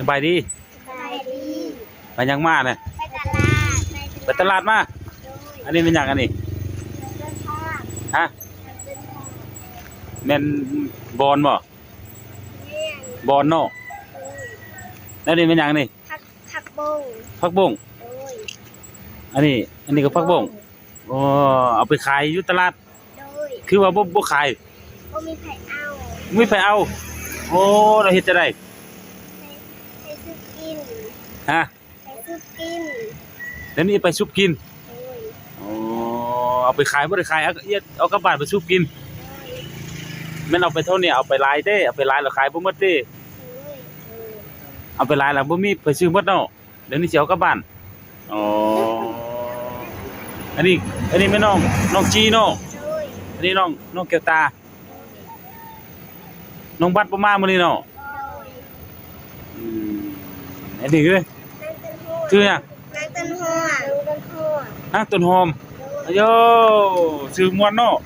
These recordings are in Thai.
สบายดีสบายดีไปยังมาเนี่ยไปตลาดไปตลาดมาโดยอันนี้เป็นหยังอันนี้เดินทางฮะเดินทางแม่นบอลบ่เลี่ยงบอลเนาะโดยแล้วนี่เป็นหยังนี่ผักผักบงผักบงโดยอันนี้ อันนี้ก็ผักบงอ๋อเอาไปขายอยู่ตลาดโดยคือว่าบ่บ่ขายบ่มีไผเอาไม่ไปเอา โอ้เราเฮ็ดจะได้ไปซื้อกิน ฮะไปซื้อกินเดี๋ยวนี้ไปซุปกินโดยอ๋อเอาไปขายบ่ได้ขายเอาเอียดเอากลับบ้านไปซุปกินโดยแม่นเอาไปเท่านี้เอาไปลายเด้เอาไปลายแล้วขายบ่หมดเด้โดยโดยเอาไปลายแล้วบ่มีไปซื้อหมดเนาะเดี๋ยวนี้สิเอากลับบ้านอ๋ออันนี้อันนี้แม่น้องน้องจีเนาะโดยอันนี้น้องน้องแก้วตาน้องบัดบ่มามื้อนี้เนาะโดยอืมอันนี้คือนางเต้นหัว ชื่อหยังนางเต้นหัวนางเต้นหัวฮะต้นหอมโดยอาโยชื่อม่วนเนาะ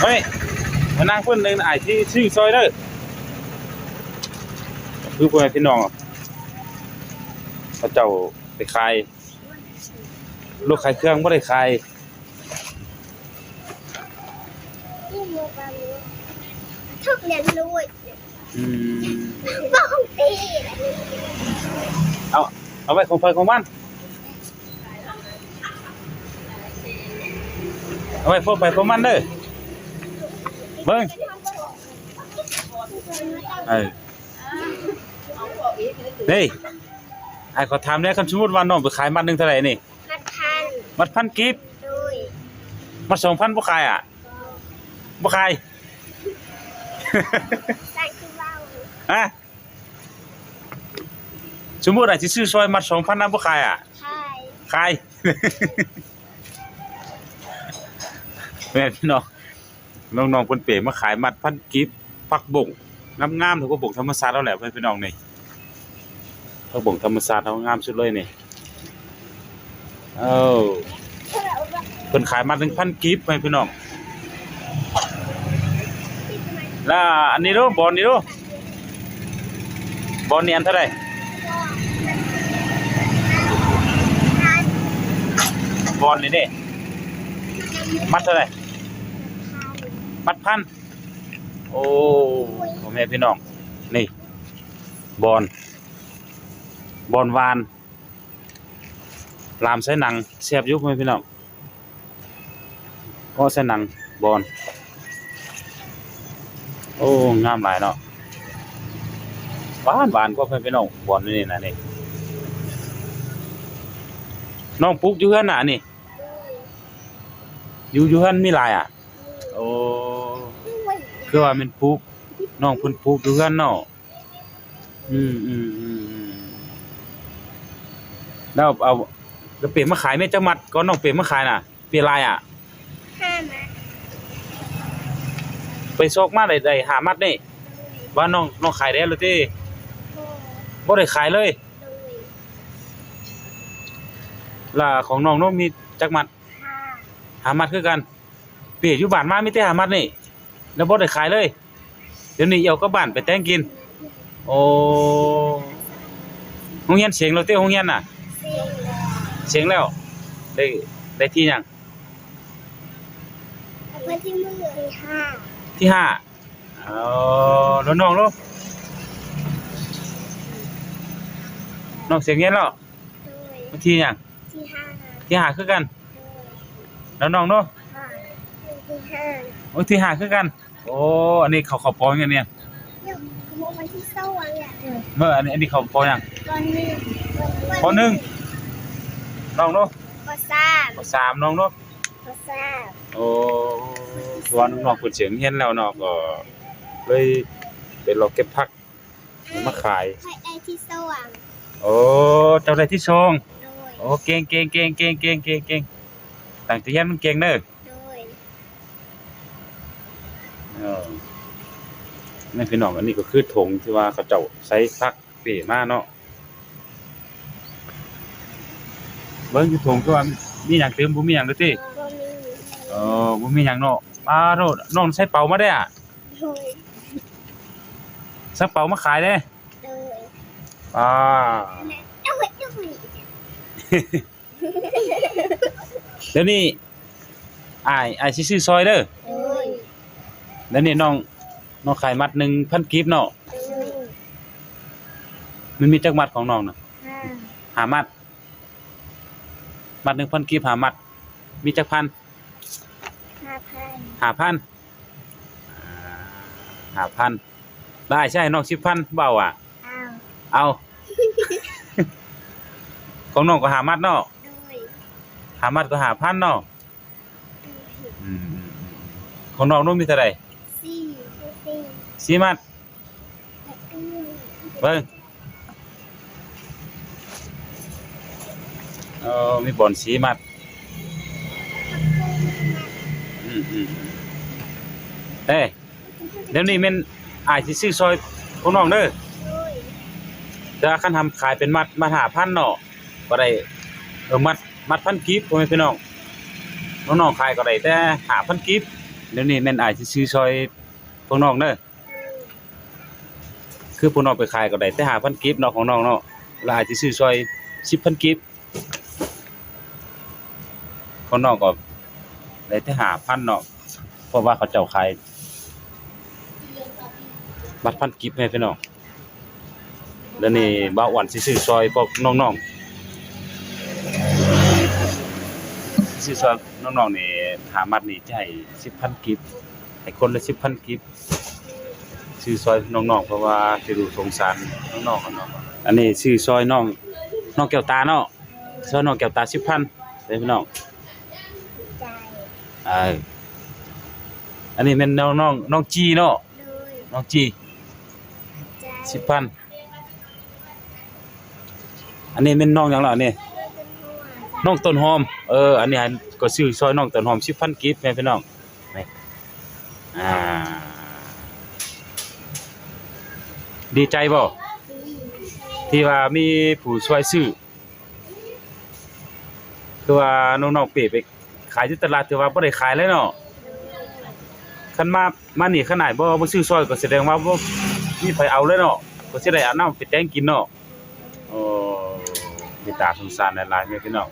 เฮ้ยมานั่งเพิ่นหนึงอ้ายที่ชื่อซอยเด้อคือพ่อแม่พี่น้องอะเขาเจ้าไปขายลูกขายเครื่องบ่ได้ขายนี่โมบาลุทุกเรียนรู้อืม บ้องตีเอาเอาไว้ของไฟของมันเอาไว้พวกไปของมันเด้อเบิ่งเออเฮ้ยไอ้ขอถามแหน่คันสมมุติว่าน้องไปขายมัดหนึงเท่าไหร่นี่พัดพันมัดพันกิฟโดยมัด2,000บ่ขายอะบ่ขายใส่คือเบา ฮะสมมุติว่าสิซื้อซอยมัด2,000นำบ่ขายอะใช่ขาย แม่พี่น้องน้องๆเพิ่นเป๋มาขายมัดพันกิฟผักบ่งงามๆเท่ากับบ่งธรรมชาติแล้วแหละเพื่อนพี่น้องนี่ผักบ่งธรรมชาติเฮางามสุดเลยนี่เอ้าเพิ่นขายมัด1,000กิฟให้พี่น้องแล้วอันนี้ดูบอลนี่ดู บอลเนี่อันเท่าไหร่บอลนี่เด้มัดเท่าไหร่มัดพัน โอ้พ่อแม่พี่น้อง นี่ บอลบอลวาน ลามใส่หนังเสียบอยุพ่อแม่พี่น้องก็ใส่หนังบอลโอ้ งามหลายเนาะ หวานหวานก็เพื่อนพี่น้องบอลนี่นะนี่น้องปุ๊กอยู่เฮือนน่ะนี่ อยู่อยู่เฮือนมีหลายอะ โอ้คือว่ามันปลูกน้องเพิ่นปลูกอยู่กันเนาะอืมอืมอืมอืมแล้วเอาแล้วเปลี่ยนมาขายแม่จังหมัดก็น้องเปลี่ยนมาขายน่ะ เปลี่ยนลายอะห้ามาไปซอกมาได้ได้หามัดนี่ว่าน้องน้องขายได้แล้วติโบบ่ได้ขายเลยโดยล่ะของน้องเนาะมีจักมัดห้าหามัดคือกันเปลี่ยนอยู่บ้านมามีแต่หามัดนี่แล้วบ่ได้ขายเลย เดี๋ยวนี้เอากลับบ้านไปแต่งกิน โอ้โรงเรียนเสียงแล้วติโรงเรียนน่ะสี่แล้วเสียงแล้วได้ได้ที่ยังเพื่อนที่มือที่ห้าที่ห้าเอาแล้วน้องลูก น้องเสียงเงี้ยแล้วโดยที่ยังที่ห้าที่ห้าคือกัน โดยแล้วน้องเนาะห้าที่ห้าโอ้ยที่ห้าคือกัน โอ้อันนี้เขาเขาปองยังเนี่ยเนี่ยขโมยวันที่สองแหละเมื่ออันนี้อันนี้เขาปองยังตอนหนึ่งปหนึ่งน้องเนาะปสามปสามน้องเนาะปสามโอ้วันน้องเปิดเสียงเฮียนแล้วเนาะก็เลยเป็นเราเก็บผักมาขายใครไอที่สว่าง โอ้เจ้าได้ที่ชงโดยโอ้เก่งเก่งเก่งเก่งเก่งเก่งเก่งต่างที่ยันมันเก่งเด้อโดยเออนี่พี่น้องอันนี้ก็คือถงที่ว่าเขาเจ้าใส่พักเปีมาเนาะเบิ่งอยู่ถงก็ว่ามีหยังเติมบ่มีหยังเด้อติก็มีเออบ่มีหยังเนาะปลาโดดน้องใส่เป่ามาได้อะโดย สักเป๋ามาขายเด้เลย อ่าเอาไว้เอาไว้เดี๋ยวนี้อ้ายอ้ายสิซื้อซอยเด้อเลยเดี๋ยวนี้น้องน้องขายมัดหนึ่งพันกีบเนาะเลยมันมีจักมัดของน้องน่ะห้าหามัด มัดหนึ่งพันกีบหามัด มีจักพันห้าพันหาพันหาพันได้ใช่น้องสิบพันเบาอะ เอาเอาของน้องก็หามัดเนาะเลยหามัดก็หาพันเนาะอืมๆของน้องนู้นมีเท่าไหร่สี่สี่สี่มัดเบิ่งเออมีบ่อนสีมัดอืมอืมเอ้ยเดี๋ยวนี้แม่นอายสิซื้อซอยของน้องเด้อเลย แต่ว่าคันทำขายเป็นมัดมัดหาพันเนาะก็ได้เออมัดมัดพันกีบพ่อแม่พี่น้องน้องๆขายก็ได้แต่หาพันกีบเดี๋ยวนี้แม่นอายซื้อซอยพวกน้องเด้อคือพวกน้องไปขายก็ได้แต่หาพันกีบเนาะของน้องเนาะแล้วอายซื้อซอยสิบพันกีบของน้องก็ได้แต่หาพันเนาะเพราะว่าเขาเจ้าขายมัดพันกีบให้พี่น้อง แล้วนี่บ่าวอ้วันสิซื้อซอยพวกน้องๆซื้อซอยน้องๆนี่หามัดนี่จะให้10,000กิฟให้คนละ10,000กิฟซื้อซอยน้องๆเพราะว่าสิรู้สงสารน้องๆกันเนาะอันนี้ซื้อซอยน้องน้องแก้วตาเนาะซอยน้องแก้วตา10,000เด้อพี่น้องใจเอออันนี้แม่นน้องน้องน้องจีเนาะเลยน้องจีใจ10,000 อันนี้แม่นน้องหยังล่ะนี่เป็นหัวน้องต้นหอม เออ อันนี้ก็ซื้อซอยน้องต้นหอม10,000กิฟต์แม่พี่น้องนี่อ่า ดีใจบ่ที่ว่ามีผู้ช่วยซื้อคือว่าน้องๆเปไปขายอยู่ตลาดถือว่าบ่ได้ขายเลยเนาะคันมามานี่ขนาดบ่บ่ซื้อซอยก็แสดงว่าบ่มีไผเอาเลยเนาะก็สิได้เอาน้ำไปแต่งกินเนาะ มีตาสงสารหลายๆแม่พี่น้อง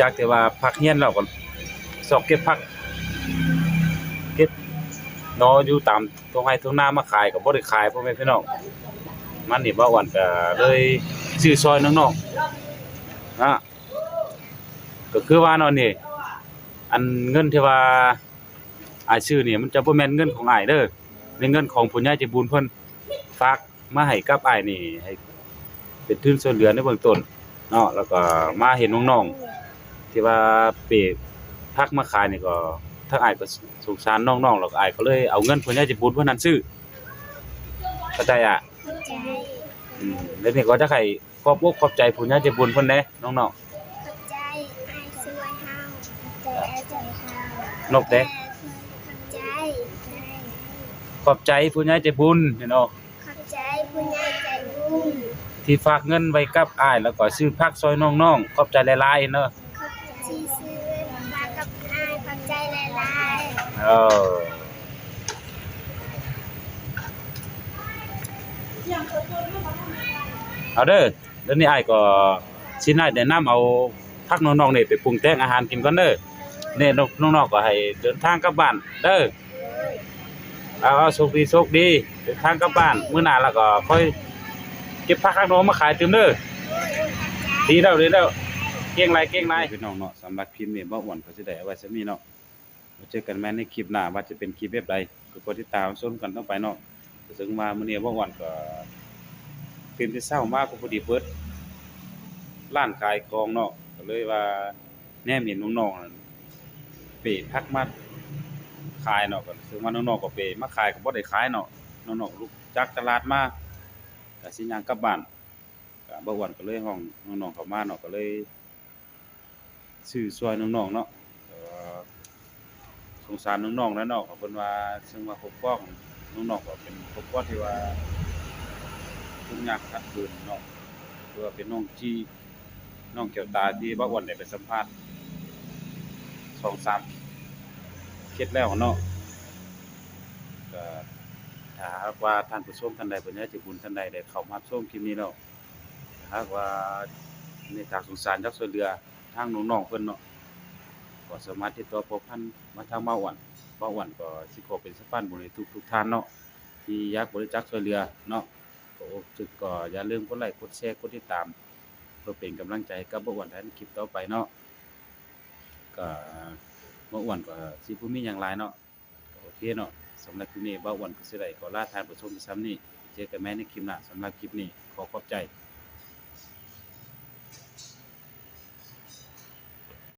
จากที่ว่าพักเฮียนเราก็สอบเก็บพัก เก็บนออยู่ตามตรงไห้ตรงหน้ามาขายก็บ่ได้ขายพ่อแม่พี่น้องมันนี่บ่าวันก็เลยซื้อซอยน้องๆนะก็คือว่านาะนี่อันเงินที่ว่าอายซื้อนี่มันจะบ่แม่นเงินของไอายเด้อเป็นเงินของผู้ใหญ่ใจบุญเพิ่นฝากมาให้กับไอายนี่ให้ เป็นทุนช่วยเหลือในเบื้องต้นเนาะแล้วก็มาเห็นน้องๆที่ว่าเปพักมาขายนี่ก็ถ้าอายก็สงสารน้องๆแล้วก็อายก็เลยเอาเงินเพิ่นให้จิบุญเพิ่นนั้นซื้อเข้าใจอะใจอืมแล้วนี่ก็จะให้ขอบอกขอบใจผู้ใหญ่ใจบุญเพิ่นแหน่น้องขอบใจไอ้สวยเฮาใจไอ้ใจเฮานกเด้ขอบใจขอบใจผู้ใหญ่ใจบุญเนาะ ขอบใจผู้ใหญ่ใจบุญ ที่ฝากเงินไว้กับอ้าย แล้วก็ซื้อผักซอยน้องๆขอบใจหลายๆเนาะขอบใจที่ซื้อมากับไอ้ขอบใจหลายเออเอาเด้อเดี๋ยวนี้อ้ายก็สิได้แนะนำเอาผักน้องๆนี่ไปปรุงแต่งอาหารกินก่อนเด้อเนี่ยน้องๆก็ให้เดินทางกลับบ้านเด้อเอาเอาโชคดีโชคดีเดินทางกลับบ้านมื้อหน้าแล้วก็ค่อย เก็บผักข้างนอกมาขายเติมเด้อดีแล้วดีแล้วเก่งไรเก่งไรพี่น้องเนาะสำหรับคลิปนี้บ่อ้วนก็สิได้เอาไว้ซะนี้เนาะไว้เจอกันใหม่ในคลิปหน้าว่าจะเป็นคลิปแบบใดก็กดติดตามชมกันต่องไปเนาะถึงมาเมื้อนี้บ่อ้วนก็ตื่นแต่เช้ามากก็พอดีเปิดร้านขายของเนาะก็เลยว่าแนมเห็นน้องๆเปพักมาขายเนาะก็ซึ่งว่าน้องๆก็เปมาขายก็บ่ได้ขายเนาะน้องๆลูกจากตลาดมา กสิยางกลับบ้านก็บ่อ้วนก็เลยห้องน้องๆเข้ามาเนาะก็เลยซื้อช่วยน้องๆเนาะสงสารน้องๆแล้วเนาะก็เพิ่นว่าซึ่งว่าปกป้องน้องๆก็เป็นปกป้องที่ว่าทุกข์ยากขัดขืนเนาะคือว่าเป็นน้องที่น้องแก้วตาที่บ่อ้วนได้ไปสัมภาษณ์สองสามเคล็ดแล้วเนาะ ถ้าหากว่าท่านผู้ชมท่านใดเพิ่นอยากจะบุญท่านใดได้เข้ามาชมคลิปนี้แล้วถ้าหากว่าเมตตาสงสารยากช่วยเหลือทางน้องๆเพิ่นเนาะก็สามารถติดต่อพบพันมาทางมาอ้วนมาอ้วนก็สิขอเป็นสะพานบุญให้ทุกๆท่านเนาะที่อยากบริจาคช่วยเหลือเนาะก็จึกก็อย่าลืมกดไลค์กดแชร์กดติดตาม เพื่อเป็นกำลังใจกับบ่อ้วนในคลิปต่อไปเนาะก็บ่อ้วนก็สิบ่มีหยังหลายเนาะโอเคเนาะ สำหรับคลิปนี้บ่าวันก็สิได้ขอลาทานผู้ชมที่ซ้ำนี่เจอกันแม่ในคลิปหน้าสำหรับคลิปนี้ขอขอบใจ